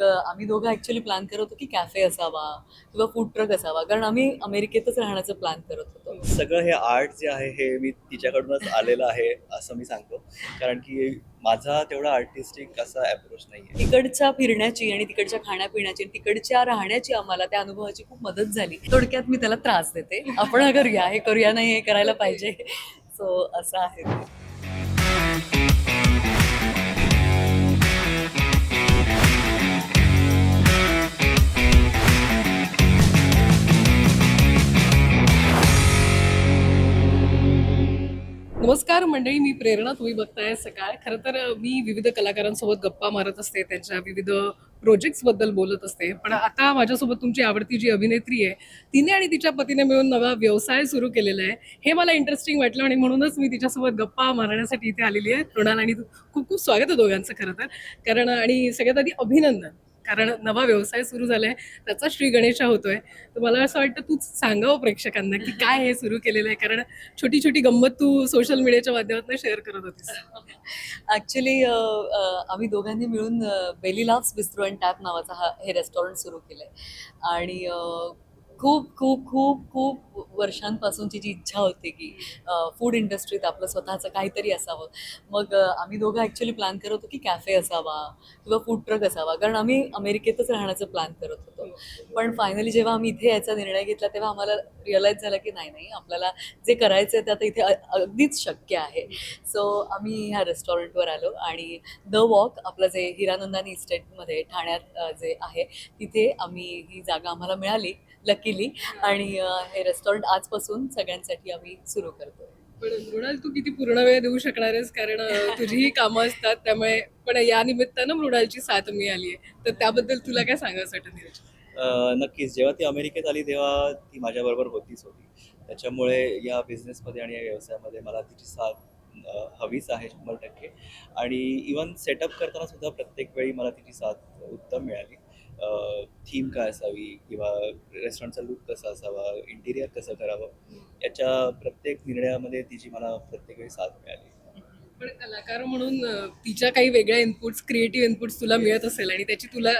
मग आम्ही दोघं ॲक्च्युली प्लॅन करत होतो की कॅफे असावा किंवा फूड ट्रक असावा. कारण आम्ही अमेरिकेतच राहण्याचं प्लॅन करत होतो. सगळं हे आर्ट जे आहे हे मी तिच्याकडूनच आलेलं आहे असं मी सांगतो. कारण की माझा तेवढा आर्टिस्टिक असा अप्रोच नाही आहे तिकडच्या फिरण्याची आणि तिकडच्या खाण्यापिण्याची आणि तिकडच्या राहण्याची आम्हाला त्या अनुभवाची खूप मदत झाली. थोडक्यात मी त्याला त्रास देते. आपण करूया. हे करूया नाही हे करायला पाहिजे. सो असं आहे मंडळी मी प्रेरणा तुम्ही बघताय सकाळ. खरं तर मी विविध कलाकारांसोबत गप्पा मारत असते त्यांच्या विविध प्रोजेक्ट्सबद्दल बोलत असते. पण आता माझ्यासोबत तुमची आवडती जी अभिनेत्री आहे तिने आणि तिच्या पतीने मिळून नवा व्यवसाय सुरू केलेला आहे. हे मला इंटरेस्टिंग वाटलं आणि म्हणूनच मी तिच्यासोबत गप्पा मारण्यासाठी इथे आलेली आहे. मृणाल आणि खूप खूप स्वागत आहे दोघांचं खरं तर. कारण आणि सगळ्यात आधी अभिनंदन. कारण नवा व्यवसाय सुरू झालाय त्याचा श्री गणेशा होतोय. तर मला असं वाटतं तूच सांगावं प्रेक्षकांना की काय हे सुरू केलेलं आहे. कारण छोटी छोटी गंमत तू सोशल मीडियाच्या माध्यमातून शेअर करत होतीस. ॲक्च्युली आम्ही दोघांनी मिळून Belly Loves Bistro and Tap नावाचा हा हे रेस्टॉरंट सुरू केलं आहे आणि खूप खूप खूप खूप वर्षांपासूनची जी इच्छा होती की फूड इंडस्ट्रीत आपलं स्वतःचं काहीतरी असावं. मग आम्ही दोघं ॲक्च्युली प्लॅन करत होतो की कॅफे असावा किंवा फूड ट्रक असावा. कारण आम्ही अमेरिकेतच राहण्याचं प्लॅन करत होतो. पण फायनली जेव्हा आम्ही इथे यायचा निर्णय घेतला तेव्हा आम्हाला रिअलाईज झालं की नाही नाही आपल्याला जे करायचं आहे ते आता इथे अगदीच शक्य आहे. सो आम्ही ह्या रेस्टॉरंटवर आलो आणि द वॉक आपलं जे हिरानंदानी इस्टेटमध्ये ठाण्यात जे आहे तिथे आम्ही ही जागा आम्हाला मिळाली लकीली आणि हे रेस्टॉरंट आजपासून सगळ्यांसाठी आम्ही सुरू करतो पण मृणाल तू किती पूर्ण वेळ देऊ शकणार आहेस? कारण तुझीही कामं असतात त्यामुळे पण या निमित्तानं मृणालची साथ मी आली आहे तर त्याबद्दल तुला काय सांगायचं वाटतं नक्कीच. जेव्हा ती अमेरिकेत आली तेव्हा ती माझ्याबरोबर होतीच होती. त्याच्यामुळे या बिझनेसमध्ये आणि या व्यवसायामध्ये मला तिची साथ हवीच आहे शंभर टक्के. आणि इवन सेटअप करताना सुद्धा प्रत्येक वेळी मला तिची साथ उत्तम मिळाली. थीम काय असावी किंवा रेस्टॉरंटचा लुक कसा असावा इंटिरियर कसं करावं याच्या प्रत्येक निर्णयामध्ये तिची मला प्रत्येक वेळी साथ मिळाली. पण कलाकार म्हणून तिच्या काही वेगळ्या इनपुट्स क्रिएटिव्ह इनपुट्स तुला मिळत असेल आणि त्याची तुला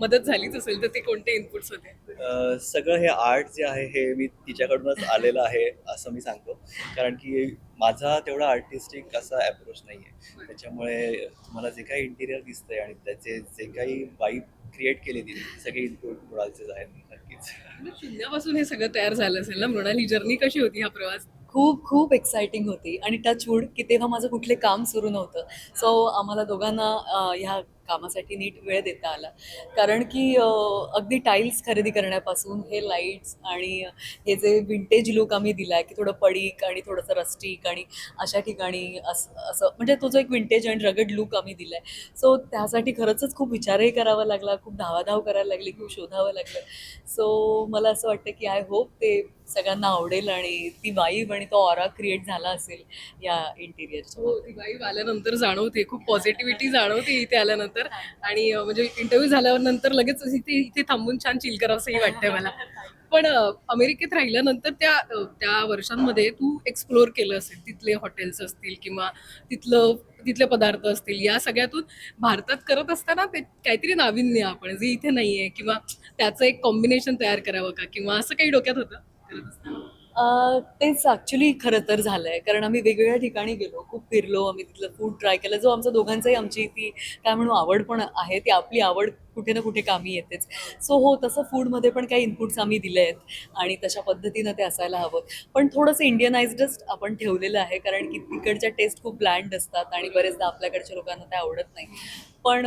मदत झालीच असेल तर ते कोणते इनपुट्स होते? सगळं हे आर्ट जे आहे हे मी तिच्याकडूनच आलेलं आहे असं मी सांगतो. कारण की माझा तेवढा आर्टिस्टिक असा अप्रोच नाही आहे त्याच्यामुळे तुम्हाला जे काही इंटिरियर दिसतंय आणि त्याचे जे काही वाईब क्रिएट केली तिने ते सगळे इनपुट मुळाचेच आहेत नक्कीच. म्हणजे शून्यापासून हे सगळं तयार झालं असेल ना? मृणाल ही जर्नी कशी होती हा प्रवास? खूप खूप एक्साइटिंग होती. आणि टचवूड की तेव्हा माझं कुठले काम सुरू नव्हतं. सो आम्हाला दोघांना ह्या कामासाठी नीट वेळ देता आला. कारण की अगदी टाईल्स खरेदी करण्यापासून हे लाईट्स आणि हे जे विंटेज लुक आम्ही दिला आहे की थोडं पडीक आणि थोडंसं रस्टिक आणि अशा ठिकाणी असं असं म्हणजे तो जो एक विंटेज आणि रगड लुक आम्ही दिला आहे सो त्यासाठी खरंचच खूप विचारही करावा लागला खूप धावाधाव करायला लागली खूप शोधावं लागलं. सो मला असं वाटतं की आय होप ते सगळ्यांना आवडेल आणि ती वाईब आणि तो ऑरा क्रिएट झाला असेल या इंटिरियरच्या हो ती वाईब आल्यानंतर जाणवते खूप पॉझिटिव्हिटी जाणवते इथे आल्यानंतर. आणि म्हणजे इंटरव्ह्यू झाल्यावर नंतर लगेच इथे इथे थांबून छान चिल करावंसंही वाटतंय मला. पण अमेरिकेत राहिल्यानंतर त्या त्या वर्षांमध्ये तू एक्सप्लोअर केलं असेल. तिथले हॉटेल्स असतील किंवा तिथलं तिथले पदार्थ असतील. या सगळ्यातून भारतात करत असताना ते काहीतरी नाविन्य आपण जे इथे नाहीये किंवा त्याचं एक कॉम्बिनेशन तयार करावं का? किंवा असं काही डोक्यात होतं? तेच ॲक्च्युली खरं तर झालं आहे कारण आम्ही वेगवेगळ्या ठिकाणी गेलो. खूप फिरलो आम्ही तिथलं फूड ट्राय केलं. जो आमचा दोघांचाही आमची ती काय म्हणू आवड पण आहे. ती आपली आवड कुठे ना कुठे कामी येतेच. सो हो तसं फूडमध्ये पण काही इनपुट्स आम्ही दिले आहेत आणि तशा पद्धतीनं ते असायला हवं. पण थोडंसं इंडियनाइजडच आपण ठेवलेलं आहे कारण की तिकडच्या टेस्ट खूप ब्लँड असतात आणि बरेचदा आपल्याकडच्या लोकांना ते आवडत नाही. पण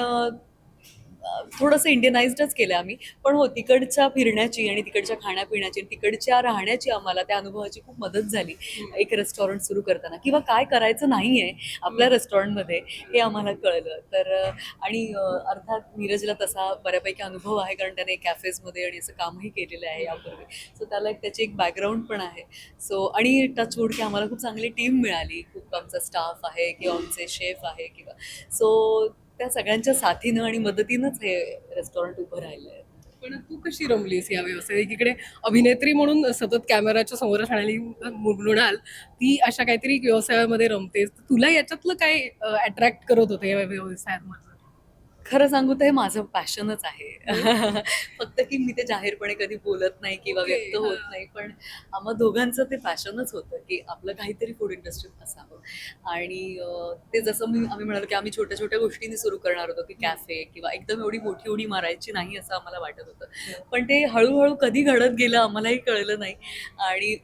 थोडंसं इंडियनाइज्डच केलं आम्ही. पण हो तिकडच्या फिरण्याची आणि तिकडच्या खाण्यापिण्याची आणि तिकडच्या राहण्याची आम्हाला त्या अनुभवाची खूप मदत झाली. एक रेस्टॉरंट सुरू करताना. किंवा काय करायचं नाही आहे आपल्या रेस्टॉरंटमध्ये हे आम्हाला कळलं. तर आणि अर्थात नीरजला तसा बऱ्यापैकी अनुभव आहे कारण त्याने कॅफेजमध्ये आणि असं कामही केलेलं आहे यापूर्वी. सो त्याला एक त्याची एक बॅकग्राऊंड पण आहे. सो आणि टचवूड की आम्हाला खूप चांगली टीम मिळाली. खूप आमचा स्टाफ आहे किंवा आमचे शेफ आहे किंवा. सो त्या सगळ्यांच्या साथीनं आणि मदतीनंच हे रेस्टॉरंट उभं राहिलं आहे पण तू कशी रमलीस या व्यवसायात? एकीकडे अभिनेत्री म्हणून सतत कॅमेराच्या समोर राहणारी मृणाल ती अशा काहीतरी व्यवसायामध्ये रमतेस. तर तुला याच्यातलं काय अट्रॅक्ट करत होतं या व्यवसायात खरं सांगू तर हे माझं पॅशनच आहे. फक्त की मी ते जाहीरपणे कधी बोलत नाही किंवा व्यक्त होत. नाही पण आम्हा दोघांचं ते पॅशनच होतं की आपलं काहीतरी फूड इंडस्ट्रीत असावं. आणि ते जसं मी आम्ही म्हणालो की आम्ही छोट्या छोट्या गोष्टींनी सुरू करणार होतो की कॅफे किंवा एकदम एवढी मोठी उडी मारायची नाही असं आम्हाला वाटत होतं. पण ते हळूहळू कधी घडत गेलं आम्हालाही कळलं नाही. आणि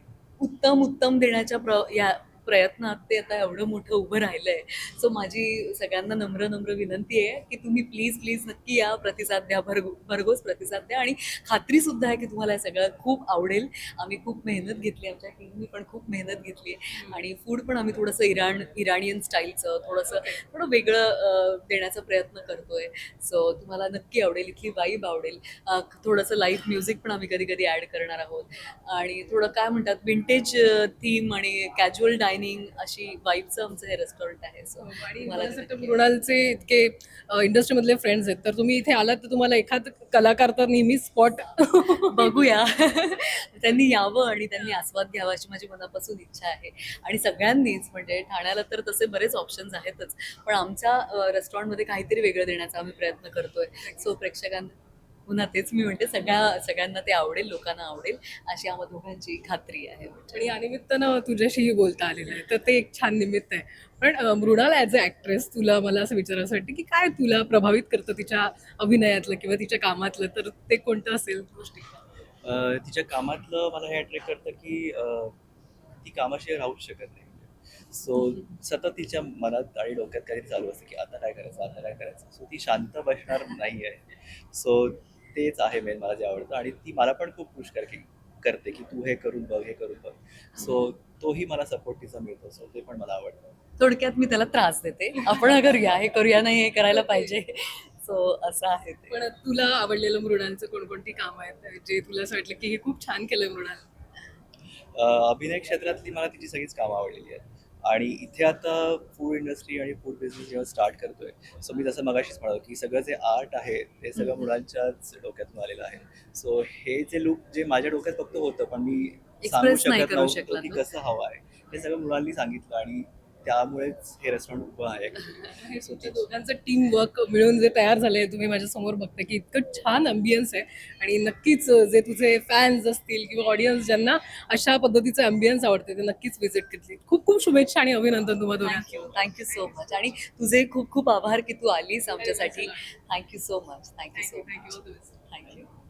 उत्तम उत्तम देण्याच्या प्र या प्रयत्नात ते आता एवढं मोठं उभं राहिलं आहे सो माझी सगळ्यांना नम्र नम्र विनंती आहे की तुम्ही प्लीज प्लीज नक्की या प्रतिसाद द्या भरगो भरघोस प्रतिसाद द्या. आणि खात्रीसुद्धा आहे की तुम्हाला हे सगळं खूप आवडेल. आम्ही खूप मेहनत घेतली आमच्या टीमनी पण खूप मेहनत घेतली आहे. आणि फूड पण आम्ही थोडंसं इराण इराणियन स्टाईलचं थोडंसं थोडं वेगळं देण्याचा प्रयत्न करतोय. सो तुम्हाला नक्की आवडेल इथली वाईब आवडेल. थोडंसं लाईव्ह म्युझिक पण आम्ही कधी कधी ॲड करणार आहोत. आणि थोडं काय म्हणतात विंटेज थीम आणि कॅज्युअल डायनिंग अशी वाईबचं आमचं हे रेस्टॉरंट आहे. सो आणि मला मला ते असं वाटतं नक्की मृणालचे इतके इंडस्ट्रीमधले फ्रेंड्स आहेत तर तुम्ही इथे आलात तर तुम्हाला एखाद कलाकार तर नेहमी स्पॉट बघूया. त्यांनी यावं आणि त्यांनी आस्वाद घ्यावा अशी माझी मनापासून इच्छा आहे. आणि सगळ्यांनीच म्हणजे ठाण्याला तर तसे बरेच ऑप्शन्स आहेतच पण आमच्या रेस्टॉरंटमध्ये काहीतरी वेगळं देण्याचा आम्ही प्रयत्न करतोय. सो प्रेक्षकांना पुन्हा तेच मी म्हणते सगळ्या सगळ्यांना ते आवडेल लोकांना आवडेल अशी आम्हा दोघांची खात्री आहे म्हणजे. आणि या निमित्तानं तुझ्याशीही बोलता आलेलं आहे तर ते एक छान निमित्त आहे. पण मृणाल ॲज अ ॲक्ट्रेस तुला मला असं विचारायचं वाटतं की काय तुला प्रभावित करतं तिच्या अभिनयातलं किंवा तिच्या कामातलं तर ते कोणतं असेल गोष्टी? तिच्या कामातलं मला हे अट्रॅक्ट करतं की ती कामाशिवाय राहूच शकत नाही. सो सतत तिच्या मनात आणि डोक्यात काहीतरी चालू असतं की आता काय करायचं आता काय करायचं. सो ती शांत बसणार नाही आहे सो तेच आहे मेन मला जे आवडतं आणि ती मला पण खूप पुश कर की करते की तू हे करून बघ हे करून बघ. सो तोही मला सपोर्ट तिचा मिळतो. सो ते पण मला आवडतं. थोडक्यात मी त्याला त्रास देते. आपण करूया हे करूया नाही हे करायला पाहिजे. सो असं आहे पण तुला आवडलेलं मृणालचं कोणकोणती कामं आहेत? जे तुला असं वाटलं की हे खूप छान केलं मृणाल. अभिनय क्षेत्रातली मला तिची सगळीच कामं आवडलेली आहेत. आणि इथे आता फूड इंडस्ट्री आणि फूड बिझनेस जेव्हा स्टार्ट करतोय सो मी जसं मगाशीच म्हणालो की सगळं जे आर्ट आहे ते सगळं मुलांच्याच डोक्यातून आलेलं आहे सो हे जे लुक जे माझ्या डोक्यात फक्त होतं पण मी सांगू शकत नव्हतो की. कसं हवं आहे हे सगळं मुलांनी सांगितलं आणि त्यामुळेच हे रेस्टॉरंट उभं आहे. हे तुमच्या दोघांचं टीम वर्क मिळून जे तयार झालंय तुम्ही माझ्यासमोर बघता की इतकं छान अम्बियन्स आहे. आणि नक्कीच जे तुझे फॅन्स असतील किंवा ऑडियन्स ज्यांना अशा पद्धतीचं अम्बियन्स आवडते ते नक्कीच व्हिजिट केली खूप खूप शुभेच्छा आणि अभिनंदन तुम्हाला दोघांना थँक्यू थँक्यू सो मच आणि तुझे खूप खूप आभार की तू आलीस आमच्यासाठी. Thank you so much thank you so much thank you thank you